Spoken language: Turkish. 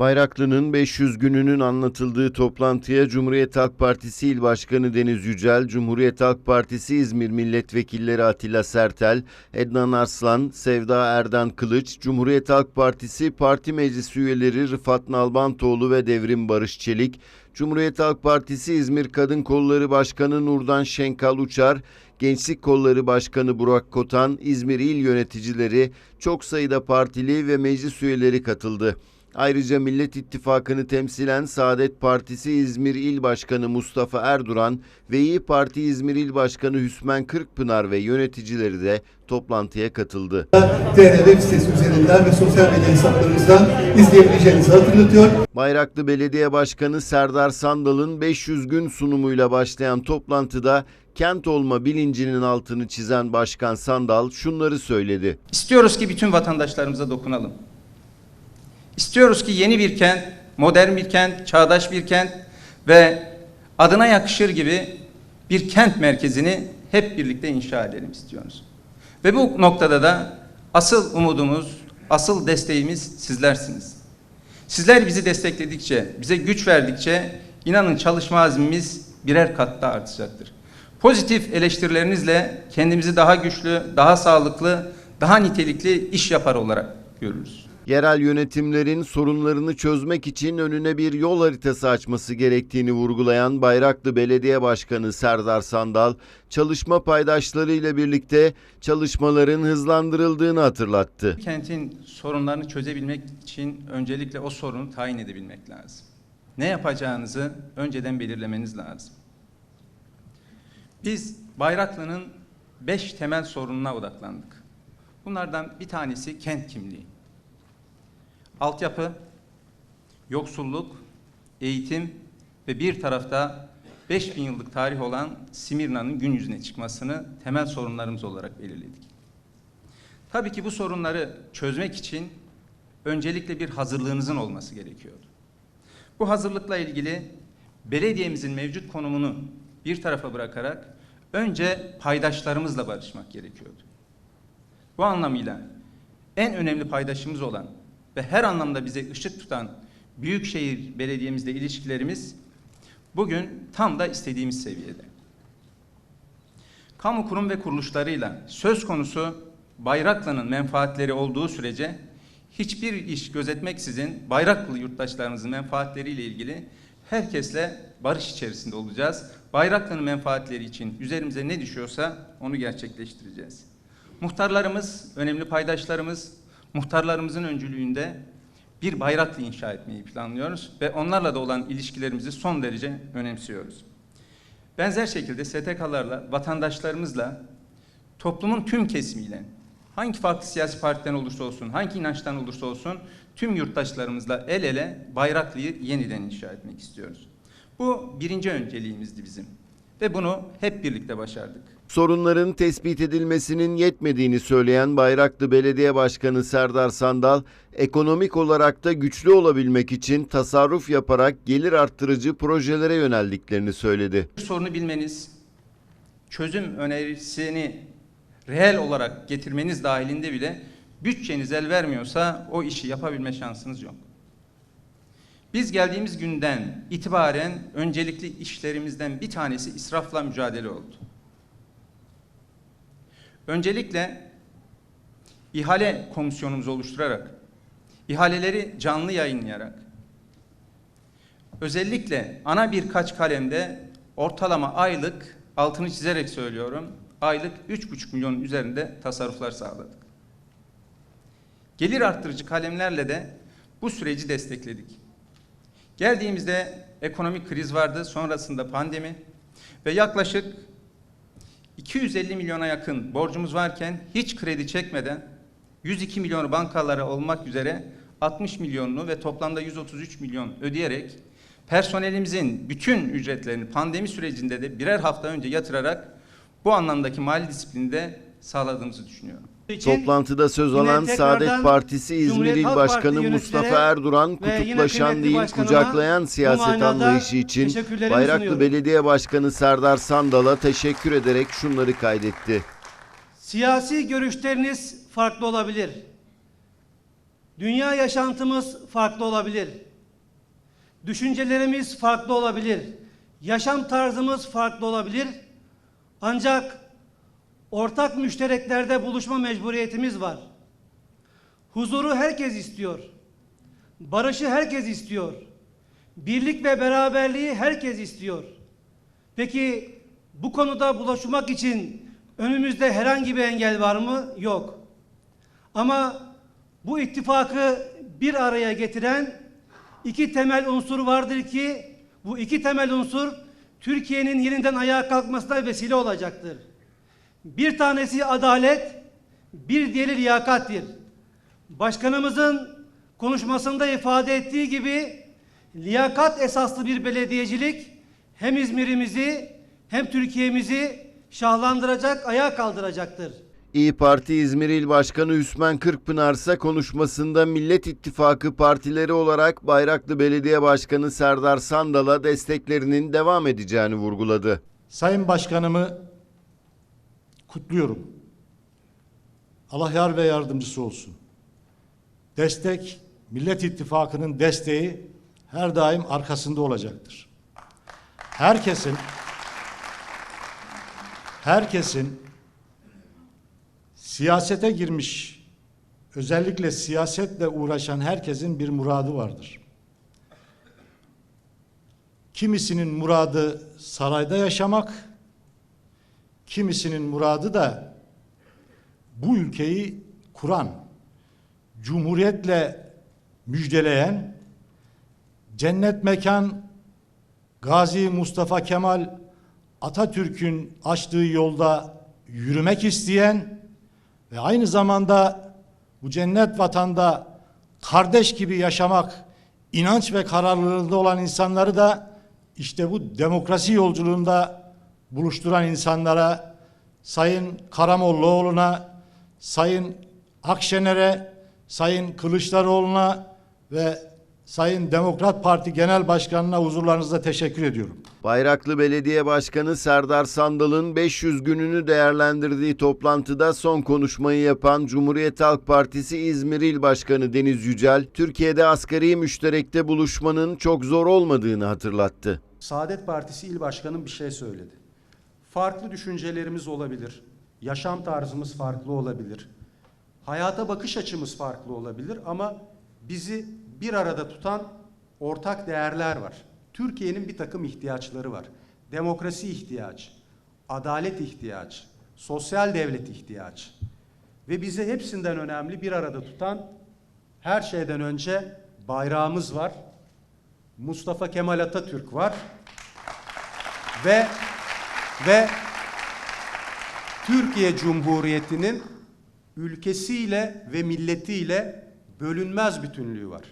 Bayraklı'nın 500 gününün anlatıldığı toplantıya Cumhuriyet Halk Partisi İl Başkanı Deniz Yücel, Cumhuriyet Halk Partisi İzmir Milletvekilleri Atilla Sertel, Ednan Arslan, Sevda Erdan Kılıç, Cumhuriyet Halk Partisi Parti Meclis üyeleri Rıfat Nalbantoğlu ve Devrim Barış Çelik, Cumhuriyet Halk Partisi İzmir Kadın Kolları Başkanı Nurdan Şenkal Uçar, Gençlik Kolları Başkanı Burak Kotan, İzmir İl yöneticileri, çok sayıda partili ve meclis üyeleri katıldı. Ayrıca Millet İttifakı'nı temsilen Saadet Partisi İzmir İl Başkanı Mustafa Erduran ve İyi Parti İzmir İl Başkanı Hüsmen Kırkpınar ve yöneticileri de toplantıya katıldı. TR web sitesi üzerinden ve sosyal medya hesaplarımızdan izleyebileceğinizi hatırlatıyor. Bayraklı Belediye Başkanı Serdar Sandal'ın 500 gün sunumuyla başlayan toplantıda kent olma bilincinin altını çizen Başkan Sandal şunları söyledi. İstiyoruz ki bütün vatandaşlarımıza dokunalım. İstiyoruz ki yeni bir kent, modern bir kent, çağdaş bir kent ve adına yakışır gibi bir kent merkezini hep birlikte inşa edelim istiyoruz. Ve bu noktada da asıl umudumuz, asıl desteğimiz sizlersiniz. Sizler bizi destekledikçe, bize güç verdikçe inanın çalışma azmimiz birer kat daha artacaktır. Pozitif eleştirilerinizle kendimizi daha güçlü, daha sağlıklı, daha nitelikli iş yapar olarak görürüz. Yerel yönetimlerin sorunlarını çözmek için önüne bir yol haritası açması gerektiğini vurgulayan Bayraklı Belediye Başkanı Serdar Sandal, çalışma paydaşlarıyla birlikte çalışmaların hızlandırıldığını hatırlattı. Kentin sorunlarını çözebilmek için öncelikle o sorunu tayin edebilmek lazım. Ne yapacağınızı önceden belirlemeniz lazım. Biz Bayraklı'nın beş temel sorununa odaklandık. Bunlardan bir tanesi kent kimliği. Altyapı, yoksulluk, eğitim ve bir tarafta 5000 yıllık tarih olan Simirna'nın gün yüzüne çıkmasını temel sorunlarımız olarak belirledik. Tabii ki bu sorunları çözmek için öncelikle bir hazırlığınızın olması gerekiyordu. Bu hazırlıkla ilgili belediyemizin mevcut konumunu bir tarafa bırakarak önce paydaşlarımızla barışmak gerekiyordu. Bu anlamıyla en önemli paydaşımız olan ve her anlamda bize ışık tutan Büyükşehir Belediye'mizle ilişkilerimiz bugün tam da istediğimiz seviyede. Kamu kurum ve kuruluşlarıyla söz konusu Bayraklı'nın menfaatleri olduğu sürece hiçbir iş gözetmeksizin Bayraklı yurttaşlarımızın menfaatleriyle ilgili herkesle barış içerisinde olacağız. Bayraklı'nın menfaatleri için üzerimize ne düşüyorsa onu gerçekleştireceğiz. Muhtarlarımız, önemli paydaşlarımız, muhtarlarımızın öncülüğünde bir Bayraklı inşa etmeyi planlıyoruz ve onlarla da olan ilişkilerimizi son derece önemsiyoruz. Benzer şekilde STK'larla, vatandaşlarımızla, toplumun tüm kesimiyle, hangi farklı siyasi partiden olursa olsun, hangi inançtan olursa olsun, tüm yurttaşlarımızla el ele Bayraklı'yı yeniden inşa etmek istiyoruz. Bu birinci önceliğimizdi bizim ve bunu hep birlikte başardık. Sorunların tespit edilmesinin yetmediğini söyleyen Bayraklı Belediye Başkanı Serdar Sandal, ekonomik olarak da güçlü olabilmek için tasarruf yaparak gelir arttırıcı projelere yöneldiklerini söyledi. Sorunu bilmeniz, çözüm önerisini reel olarak getirmeniz dahilinde bile bütçeniz el vermiyorsa o işi yapabilme şansınız yok. Biz geldiğimiz günden itibaren öncelikli işlerimizden bir tanesi israfla mücadele oldu. Öncelikle ihale komisyonumuzu oluşturarak, ihaleleri canlı yayınlayarak, özellikle ana birkaç kalemde ortalama aylık, altını çizerek söylüyorum, aylık 3,5 milyonun üzerinde tasarruflar sağladık. Gelir arttırıcı kalemlerle de bu süreci destekledik. Geldiğimizde ekonomik kriz vardı, sonrasında pandemi ve yaklaşık 250 milyona yakın borcumuz varken hiç kredi çekmeden 102 milyonu bankalara olmak üzere 60 milyonunu ve toplamda 133 milyon ödeyerek personelimizin bütün ücretlerini pandemi sürecinde de birer hafta önce yatırarak bu anlamdaki mali disiplini de sağladığımızı düşünüyorum. İçin Toplantıda söz alan Saadet Partisi İzmir İl Başkanı Mustafa Erduran kutuplaşan değil kucaklayan siyaset anlayışı için Bayraklı sunuyorum. Belediye Başkanı Serdar Sandal'a teşekkür ederek şunları kaydetti. Siyasi görüşleriniz farklı olabilir. Dünya yaşantımız farklı olabilir. düşüncelerimiz farklı olabilir. Yaşam tarzımız farklı olabilir. Ancak ortak müştereklerde buluşma mecburiyetimiz var. Huzuru herkes istiyor. Barışı herkes istiyor. Birlik ve beraberliği herkes istiyor. Peki bu konuda buluşmak için önümüzde herhangi bir engel var mı? Yok. Ama bu ittifakı bir araya getiren iki temel unsur vardır ki bu iki temel unsur Türkiye'nin yeniden ayağa kalkmasına vesile olacaktır. Bir tanesi adalet, bir diğeri liyakattir. Başkanımızın konuşmasında ifade ettiği gibi liyakat esaslı bir belediyecilik hem İzmir'imizi hem Türkiye'mizi şahlandıracak, ayağa kaldıracaktır. İyi Parti İzmir İl Başkanı Hüsmen Kırkpınar ise konuşmasında Millet İttifakı partileri olarak Bayraklı Belediye Başkanı Serdar Sandal'a desteklerinin devam edeceğini vurguladı. Sayın Başkanımı kutluyorum. Allah yar ve yardımcısı olsun. Destek, Millet İttifakı'nın desteği her daim arkasında olacaktır. Herkesin herkesin siyasete girmiş, özellikle siyasetle uğraşan herkesin bir muradı vardır. Kimisinin muradı sarayda yaşamak, kimisinin muradı da bu ülkeyi kuran, cumhuriyetle müjdeleyen, cennet mekan Gazi Mustafa Kemal Atatürk'ün açtığı yolda yürümek isteyen ve aynı zamanda bu cennet vatanda kardeş gibi yaşamak inanç ve kararlılığında olan insanları da işte bu demokrasi yolculuğunda buluşturan insanlara Sayın Karamollaoğlu'na, Sayın Akşener'e, Sayın Kılıçdaroğlu'na ve Sayın Demokrat Parti Genel Başkanı'na huzurlarınızda teşekkür ediyorum. Bayraklı Belediye Başkanı Serdar Sandal'ın 500 gününü değerlendirdiği toplantıda son konuşmayı yapan Cumhuriyet Halk Partisi İzmir İl Başkanı Deniz Yücel, Türkiye'de asgari müşterekte buluşmanın çok zor olmadığını hatırlattı. Saadet Partisi İl Başkanım bir şey söyledi. Farklı düşüncelerimiz olabilir. Yaşam tarzımız farklı olabilir. Hayata bakış açımız farklı olabilir ama bizi bir arada tutan ortak değerler var. Türkiye'nin bir takım ihtiyaçları var. Demokrasi ihtiyacı, adalet ihtiyacı, sosyal devlet ihtiyacı. Ve bizi hepsinden önemli bir arada tutan her şeyden önce bayrağımız var. Mustafa Kemal Atatürk var. Ve ve Türkiye Cumhuriyeti'nin ülkesiyle ve milletiyle bölünmez bütünlüğü var.